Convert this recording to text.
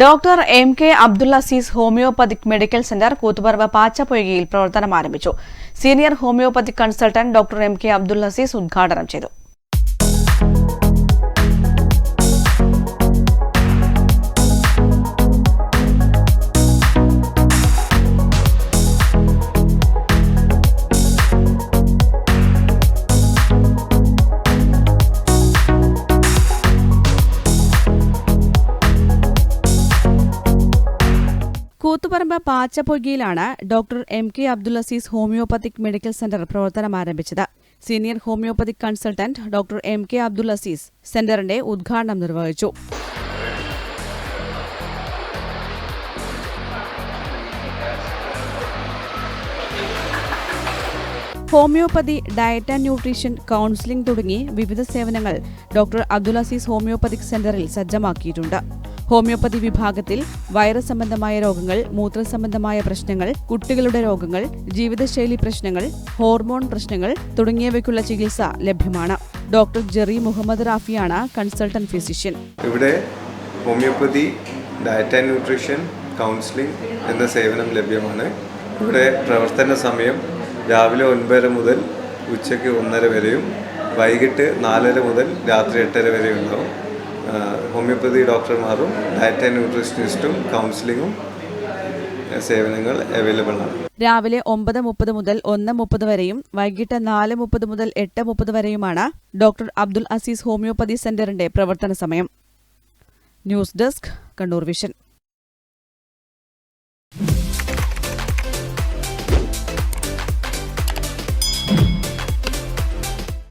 Doctor M K Abdul Aziz homoeopathic medical centre Koothuparamba പാച്ചപ്പൊയ്കയിൽ പ്രവർത്തനം ആരംഭിച്ചു senior homoeopathic consultant doctor M K Abdul Aziz ഉദ്ഘാടനം ചെയ്തു. Koothuparamba പാച്ചപ്പൊയ്കയിലാണ് doctor M K Abdul Aziz homoeopathic medical centre പ്രവർത്തനം ആരംഭിച്ചത്. Senior homoeopathic consultant doctor M K Abdul Aziz സെന്ററിന്റെ ഉദ്ഘാടനം നിർവഹിച്ചു. Homoeopathy diet and nutrition counselling തുടങ്ങി വിവിധ സേവനങ്ങൾ ഡോക്ടർ അബ്ദുൽ അസീസ് ഹോമിയോപ്പതിക് സെന്ററിൽ സജ്ജമാക്കിയിട്ടുണ്ട്. ഹോമിയോപ്പതി വിഭാഗത്തിൽ വൈറസ് സംബന്ധമായ രോഗങ്ങൾ മൂത്ര സംബന്ധമായ പ്രശ്നങ്ങൾ കുട്ടികളുടെ രോഗങ്ങൾ ജീവിതശൈലി പ്രശ്നങ്ങൾ ഹോർമോൺ പ്രശ്നങ്ങൾ തുടങ്ങിയവയ്ക്കുള്ള ചികിത്സ ലഭ്യമാണ്. ഡോക്ടർ ജെറി മുഹമ്മദ് റാഫിയാണ് കൺസൾട്ടന്റ് ഫിസിഷ്യൻ. ഇവിടെ homoeopathy diet and nutrition counselling എന്ന സേവനം ലഭ്യമാണ്. ഇവിടെ പ്രവർത്തന സമയം രാവിലെ ഒൻപതര മുതൽ ഉച്ചയ്ക്ക് ഒന്നര വരെയും വൈകിട്ട് നാലര മുതൽ രാത്രി എട്ടര വരെയും ഉണ്ടാവും. ഹോമിയോപ്പതി ഡോക്ടർമാരും ഡയറ്റ് ആൻഡ് ന്യൂട്രീഷനിസ്റ്റും കൗൺസിലിങ്ങും സേവനങ്ങൾ അവൈലബിൾ ആണ്. രാവിലെ ഒമ്പത് മുപ്പത് മുതൽ ഒന്ന് മുപ്പത് വരെയും വൈകിട്ട് നാല് മുപ്പത് മുതൽ എട്ട് മുപ്പത് വരെയുമാണ് ഡോക്ടർ അബ്ദുൽ അസീസ് ഹോമിയോപ്പതി സെന്ററിന്റെ പ്രവർത്തന സമയം. News desk Kannur vision.